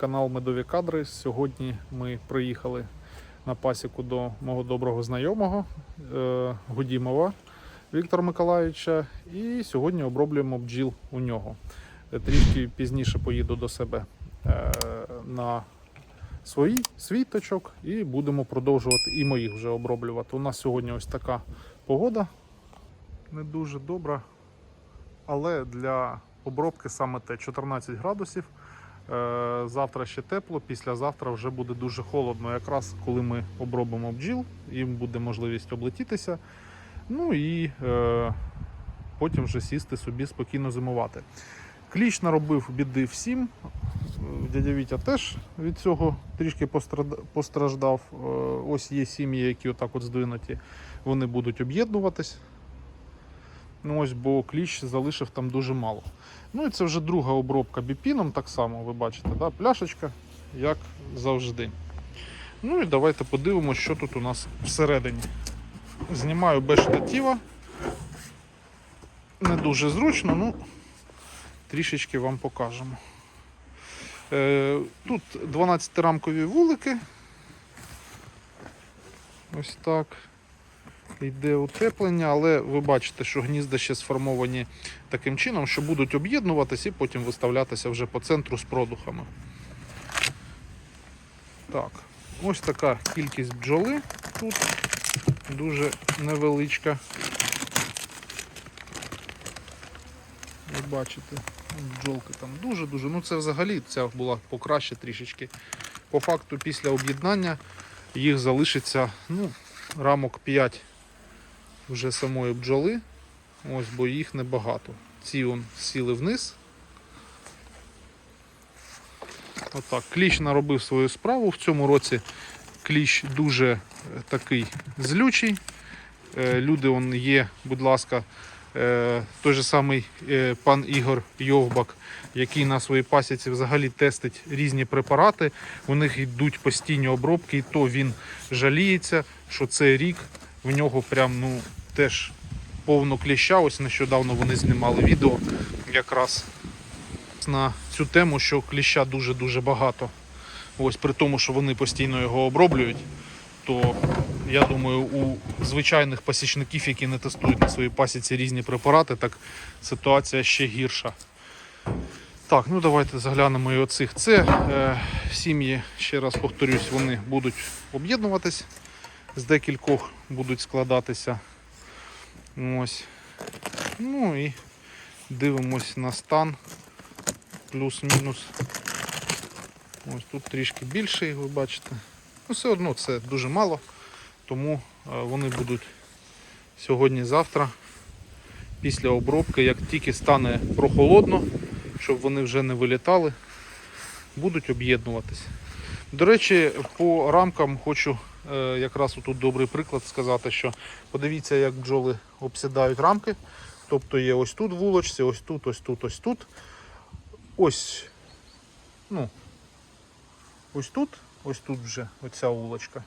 канал Медові кадри. Сьогодні ми приїхали на пасіку до мого доброго знайомого е, Гудімова Віктора Миколаївича. І сьогодні оброблюємо бджіл у нього. Е, Трішки пізніше поїду до себе е, на свій, свій точок і будемо продовжувати і моїх вже оброблювати. У нас сьогодні ось така погода. Не дуже добра, але для обробки саме те 14 градусів. Е, Завтра ще тепло, післязавтра вже буде дуже холодно. Якраз коли ми обробимо бджіл, їм буде можливість облетітися. Ну і е, потім вже сісти собі спокійно зимувати. Кліч наробив біди всім. Дядя Вітя теж від цього трішки постраждав. Е, Ось є сім'ї, які отак от здвинуті, вони будуть об'єднуватись. Ну ось, бо кліщ залишив там дуже мало. Ну і це вже друга обробка біпіном, так само, ви бачите, да? пляшечка, як завжди. Ну і давайте подивимося, що тут у нас всередині. Знімаю без штатива. Не дуже зручно, ну трішечки вам покажемо. Е, тут 12-рамкові вулики. Ось так. Йде утеплення, але ви бачите, що гнізда ще сформовані таким чином, що будуть об'єднуватися і потім виставлятися вже по центру з продухами. Так, ось така кількість бджоли тут дуже невеличка. Ви бачите, бджолки там дуже-дуже. Ну це взагалі ця була покраще трішечки. По факту, після об'єднання їх залишиться ну, рамок 5 вже самої бджоли. Ось, бо їх небагато. Ці он сіли вниз. Отак. Кліщ наробив свою справу. В цьому році кліщ дуже е, такий злючий. Е, Люди он є, будь ласка, е, той же самий пан Ігор Йовбак, який на своїй пасіці взагалі тестить різні препарати. У них йдуть постійні обробки, і то він жаліється, що цей рік в нього прям ну теж повно кліща. Ось нещодавно вони знімали відео якраз на цю тему, що кліща дуже-дуже багато. Ось при тому, що вони постійно його оброблюють, то я думаю, у звичайних пасічників, які не тестують на своїй пасіці різні препарати, так ситуація ще гірша. Так, ну давайте заглянемо і оцих. Це е, сім'ї, ще раз повторюсь, вони будуть об'єднуватись, з декількох будуть складатися. Ось. Ну і дивимось на стан. Плюс-мінус. Ось тут трішки більший, ви бачите. Ну, все одно це дуже мало, тому е, вони будуть сьогодні-завтра, після обробки, як тільки стане прохолодно, щоб вони вже не вилітали, будуть об'єднуватись. До речі, по рамкам хочу якраз тут добрий приклад сказати, що подивіться, як бджоли обсідають рамки. Тобто є ось тут вулочці, ось тут, ось тут, ось тут. Ось, ну, ось тут, ось тут вже оця вулочка.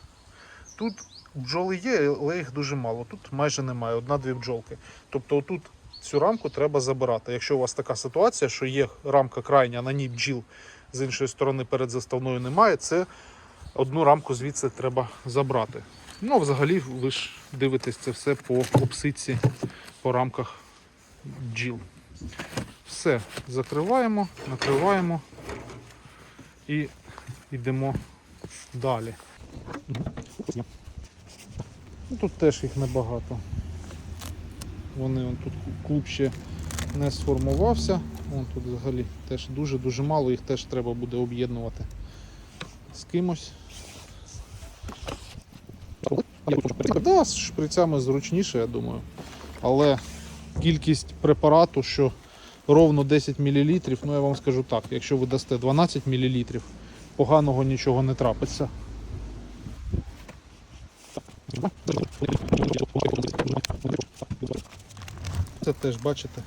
Тут бджоли є, але їх дуже мало. Тут майже немає, одна-дві бджолки. Тобто отут цю рамку треба забирати. Якщо у вас така ситуація, що є рамка крайня, на ній бджіл з іншої сторони перед заставною немає, це одну рамку звідси треба забрати. Ну, взагалі, ви ж дивитесь це все по обсидці, по рамках бджіл. Все, закриваємо, накриваємо і йдемо далі. Ну, Тут теж їх небагато. Вони вон тут клуб ще не сформувався. Вон тут взагалі теж дуже-дуже мало, їх теж треба буде об'єднувати з кимось. Да, з шприцями зручніше, я думаю. Але кількість препарату, що ровно 10 мл, ну я вам скажу так, якщо ви дасте 12 мл, поганого нічого не трапиться. Це теж бачите.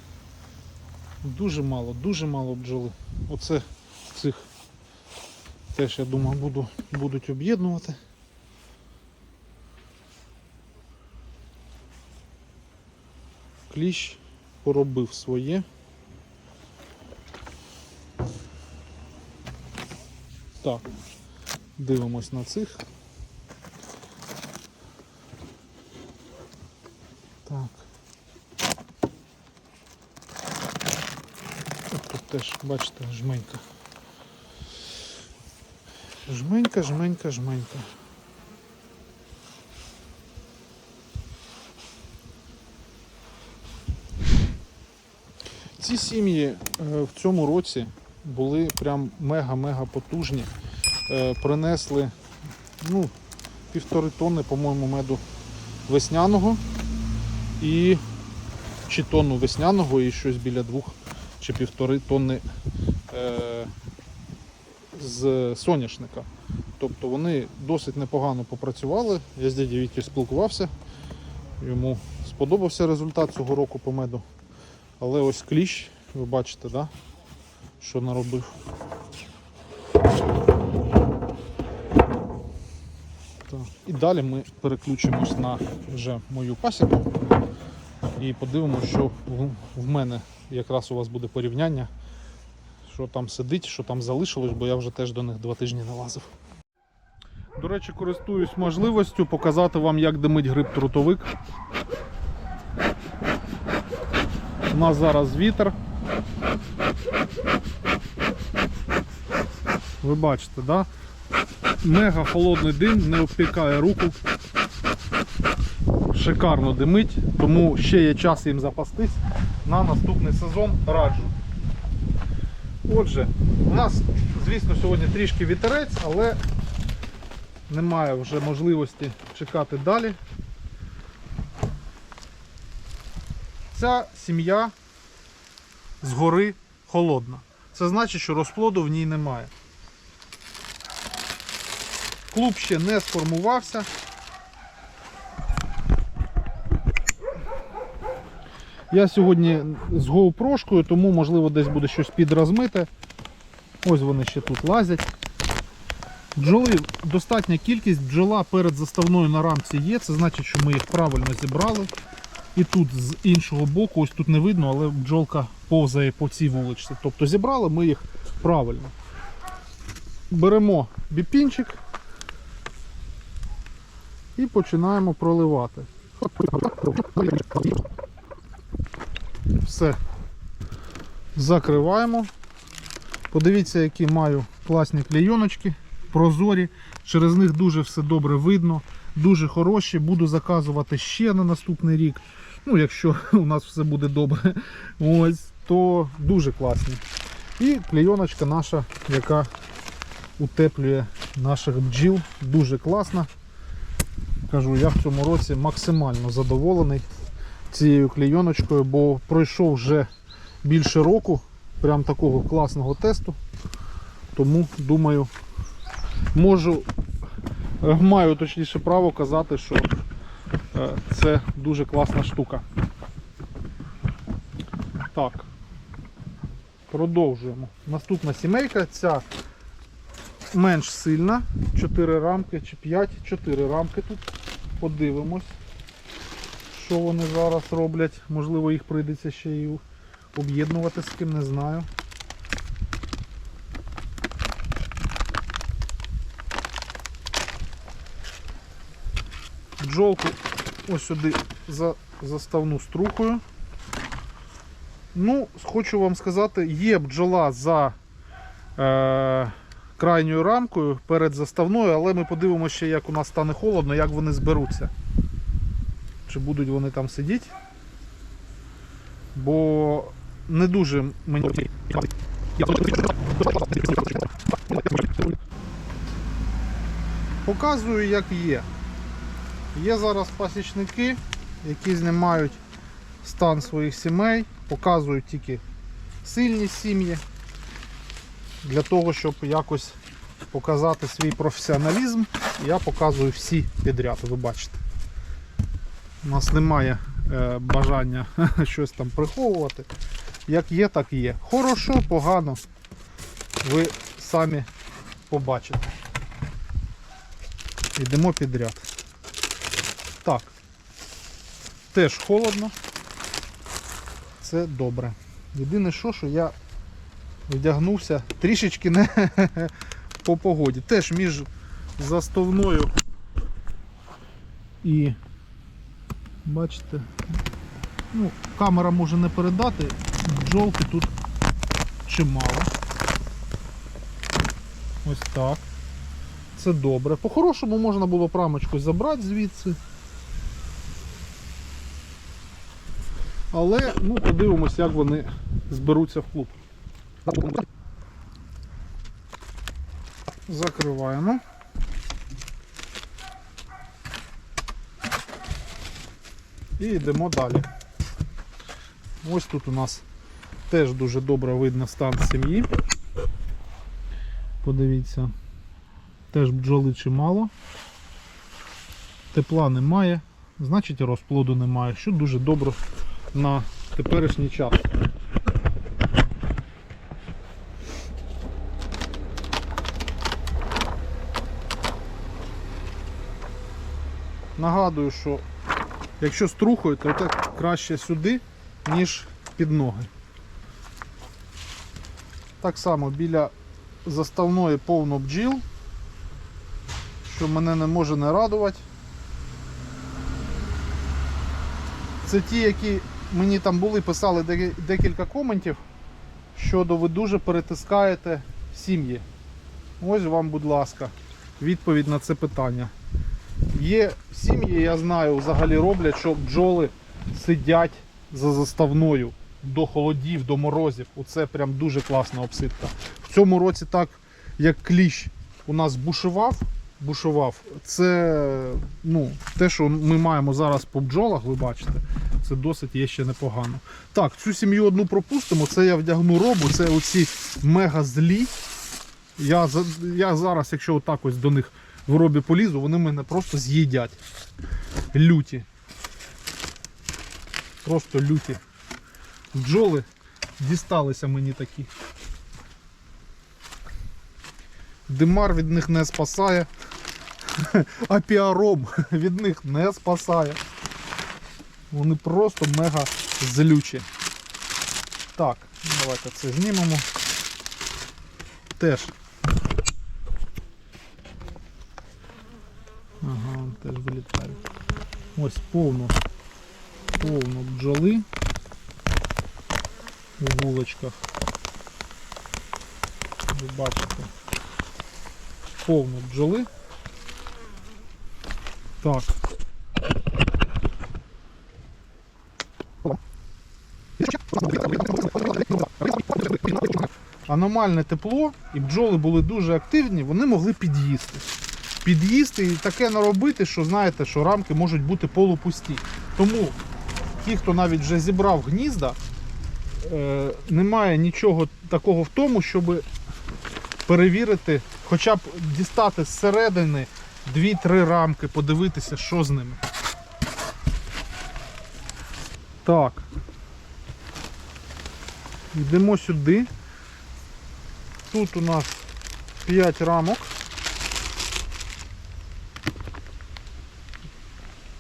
Дуже мало, дуже мало бджоли. Оце цих теж, я думаю, буду, будуть об'єднувати. Кліщ поробив своє. Так, дивимось на цих. Так. Тут теж, бачите, жменька. Жменька, жменька, жменька. Ці сім'ї е, в цьому році були прям мега-мега потужні. Е, Принесли ну, півтори тонни, по-моєму, меду весняного і чи тонну весняного і щось біля двох чи півтори тонни е, з соняшника. Тобто вони досить непогано попрацювали. Я з дядю Вітю спілкувався. Йому сподобався результат цього року по меду. Але ось кліщ, ви бачите, да? що наробив. І далі ми переключимось на вже мою пасіку і подивимося, що в, мене якраз у вас буде порівняння, що там сидить, що там залишилось, бо я вже теж до них два тижні не лазив. До речі, користуюсь можливістю показати вам, як димить гриб трутовик. У нас зараз вітер. Ви бачите, да? Мега холодний дим, не обпікає руку. Шикарно димить, тому ще є час їм запастись на наступний сезон раджу. Отже, у нас, звісно, сьогодні трішки вітерець, але немає вже можливості чекати далі. Ця сім'я згори холодна. Це значить, що розплоду в ній немає. Клуб ще не сформувався. Я сьогодні з гоупрошкою, тому можливо десь буде щось підрозмите. Ось вони ще тут лазять. Бджоли достатня кількість, бджола перед заставною на рамці є, це значить, що ми їх правильно зібрали. І тут з іншого боку, ось тут не видно, але бджолка повзає по цій вуличці. Тобто зібрали ми їх правильно. Беремо біпінчик і починаємо проливати. Все. Закриваємо. Подивіться, які маю класні клейоночки, прозорі. Через них дуже все добре видно, дуже хороші. Буду заказувати ще на наступний рік. Ну, якщо у нас все буде добре, ось, то дуже класні. І клейоночка наша, яка утеплює наших бджіл, дуже класна. Кажу, я в цьому році максимально задоволений цією клейоночкою, бо пройшов вже більше року прям такого класного тесту. Тому думаю, можу, е, маю точніше право казати, що це дуже класна штука. Так. Продовжуємо. Наступна сімейка, ця менш сильна, 4 рамки чи 5, 4 рамки тут. Подивимось, що вони зараз роблять. Можливо, їх прийдеться ще й об'єднувати з ким, не знаю. Бджолку ось сюди за заставну струхою. Ну, хочу вам сказати, є бджола за е, крайньою рамкою перед заставною, але ми подивимося ще, як у нас стане холодно, як вони зберуться. Чи будуть вони там сидіти. Бо не дуже мені. Показую, як є. Є зараз пасічники, які знімають стан своїх сімей, показують тільки сильні сім'ї для того, щоб якось показати свій професіоналізм. Я показую всі підряд, ви бачите. У нас немає е, бажання щось там приховувати. Як є, так є. Хорошо, погано. Ви самі побачите. Йдемо підряд. Так. Теж холодно. Це добре. Єдине що, що я вдягнувся трішечки не по погоді. Теж між заставною і бачите, ну, камера може не передати, бджолки тут чимало. Ось так. Це добре. По-хорошому можна було прамочку забрати звідси. Але ну, подивимось, як вони зберуться в клуб. Закриваємо. І йдемо далі. Ось тут у нас теж дуже добре видно стан сім'ї. Подивіться, теж бджоли чимало. Тепла немає, значить розплоду немає, що дуже добре на теперішній час. Нагадую, що якщо струхою, то так краще сюди, ніж під ноги. Так само біля заставної повно бджіл, що мене не може не радувати. Це ті, які мені там були, писали декілька коментів, щодо ви дуже перетискаєте сім'ї. Ось вам, будь ласка, відповідь на це питання. Є сім'ї, я знаю, взагалі роблять, що бджоли сидять за заставною до холодів, до морозів. Оце прям дуже класна обсидка. В цьому році так, як кліщ у нас бушував, бушував, це ну, те, що ми маємо зараз по бджолах, ви бачите, це досить є ще непогано. Так, цю сім'ю одну пропустимо, це я вдягну робу, це оці мега злі. Я, я зараз, якщо отак ось до них в робі полізу, вони мене просто з'їдять. Люті. Просто люті. Бджоли дісталися мені такі. Димар від них не спасає. А піаром від них не спасає. Вони просто мега злючі. Так, давайте це знімемо. Теж. Ага, теж вилітають. Ось повно. Повно бджоли у вулочках. Ви бачите. Повно бджоли. Так. Аномальне тепло і бджоли були дуже активні, вони могли під'їсти. Під'їсти і таке наробити, що знаєте, що рамки можуть бути полупусті. Тому ті, хто навіть вже зібрав гнізда, е, немає нічого такого в тому, щоб перевірити, хоча б дістати зсередини 2-3 рамки, подивитися, що з ними. Так. Йдемо сюди. Тут у нас 5 рамок.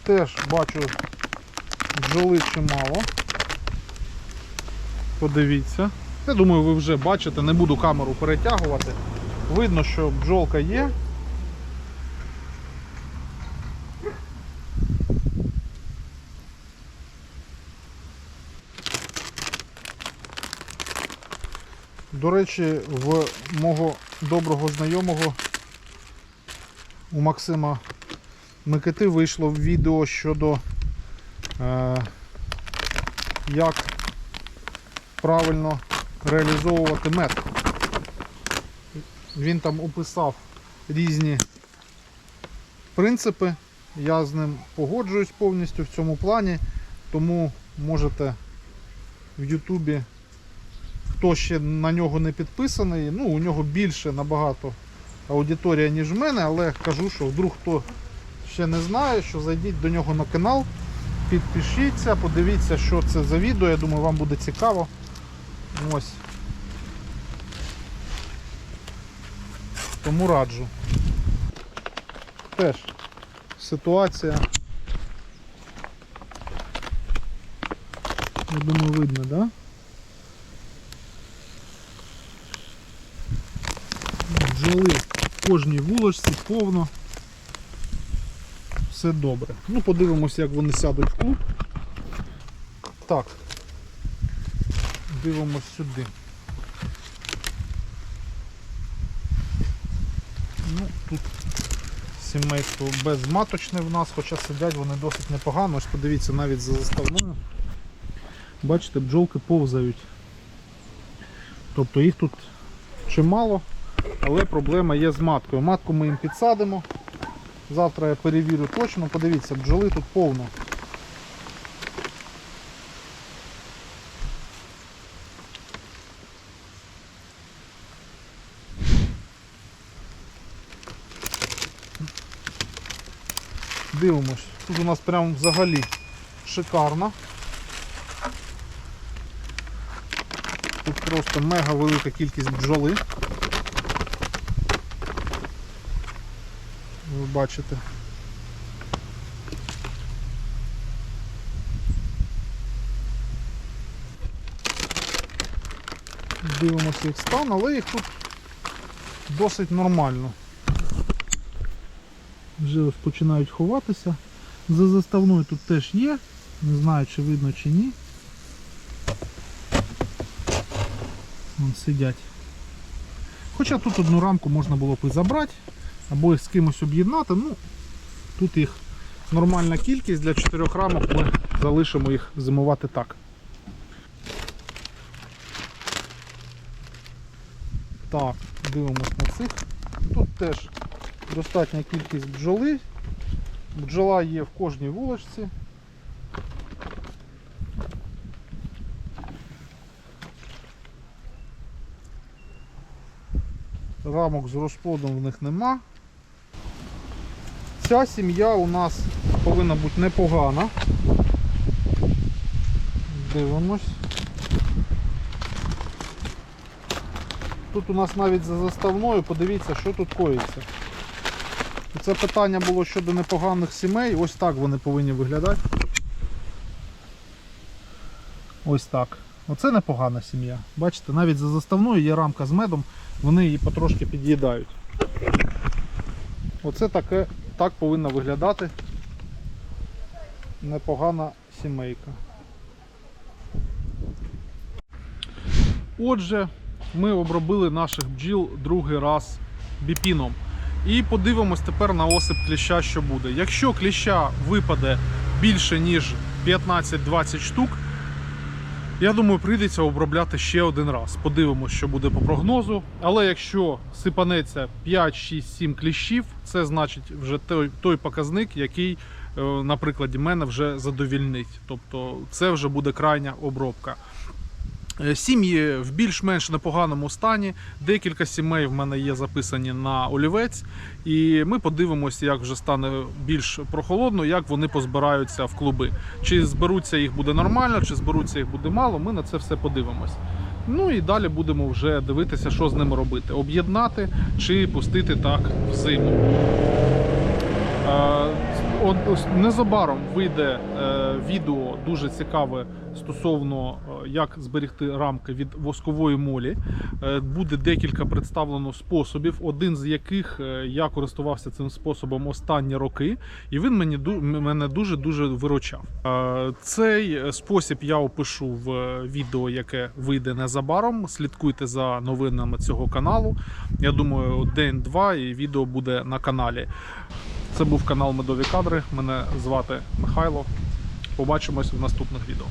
Теж бачу бджоли чимало. Подивіться. Я думаю, ви вже бачите, не буду камеру перетягувати. Видно, що бджолка є. До речі, в мого доброго знайомого у Максима Микити вийшло відео щодо е, як правильно реалізовувати мед. Він там описав різні принципи. Я з ним погоджуюсь повністю в цьому плані, тому можете в Ютубі, хто ще на нього не підписаний, ну у нього більше набагато аудиторія, ніж в мене, але кажу, що вдруг хто ще не знає, що зайдіть до нього на канал, підпишіться, подивіться, що це за відео. Я думаю, вам буде цікаво. Ось. Тому раджу. Теж ситуація. Я думаю, видно, так? Да? Бджоли в кожній вулочці повно. Все добре. Ну, подивимося, як вони сядуть в клуб. Так. Дивимось сюди. Ну, тут сімейство безматочне в нас, хоча сидять вони досить непогано. Ось подивіться навіть за заставною. Бачите, бджолки повзають. Тобто їх тут чимало, але проблема є з маткою. Матку ми їм підсадимо. Завтра я перевірю точно. Подивіться, бджоли тут повно. Дивимось. Тут у нас прям взагалі шикарно. Тут просто мега велика кількість бджоли. Ви бачите. Дивимося їх стан, але їх тут досить нормально. Вже ось починають ховатися. За заставною тут теж є. Не знаю, чи видно чи ні. Вон сидять. Хоча тут одну рамку можна було б і забрати, або їх з кимось об'єднати. Ну, тут їх нормальна кількість для чотирьох рамок ми залишимо їх зимувати так. Так, дивимось на цих. Тут теж достатня кількість бджоли. Бджола є в кожній вулочці. Рамок з розплодом в них нема. Ця сім'я у нас повинна бути непогана. Дивимось. Тут у нас навіть за заставною, подивіться, що тут коїться. Це питання було щодо непоганих сімей. Ось так вони повинні виглядати. Ось так. Оце непогана сім'я. Бачите, навіть за заставною є рамка з медом, вони її потрошки під'їдають. Оце таке, так повинна виглядати непогана сімейка. Отже, ми обробили наших бджіл другий раз біпіном. І подивимось тепер на осип кліща, що буде. Якщо кліща випаде більше, ніж 15-20 штук, я думаю, прийдеться обробляти ще один раз. Подивимось, що буде по прогнозу. Але якщо сипанеться 5, 6, 7 кліщів, це значить вже той, той показник, який, е, на прикладі мене, вже задовільнить. Тобто це вже буде крайня обробка. Е, Сім'ї в більш-менш непоганому стані. Декілька сімей в мене є записані на олівець, і ми подивимося, як вже стане більш прохолодно, як вони позбираються в клуби. Чи зберуться їх буде нормально, чи зберуться їх буде мало. Ми на це все подивимось. Ну і далі будемо вже дивитися, що з ними робити: об'єднати чи пустити так в зиму. От, незабаром вийде е, відео дуже цікаве стосовно е, як зберегти рамки від воскової молі. Е, буде декілька представлено способів, один з яких я користувався цим способом останні роки, і він мені мене дуже дуже виручав. Цей спосіб я опишу в відео, яке вийде незабаром. Слідкуйте за новинами цього каналу. Я думаю, день-два і відео буде на каналі. Це був канал Медові Кадри. Мене звати Михайло. Побачимось в наступних відео.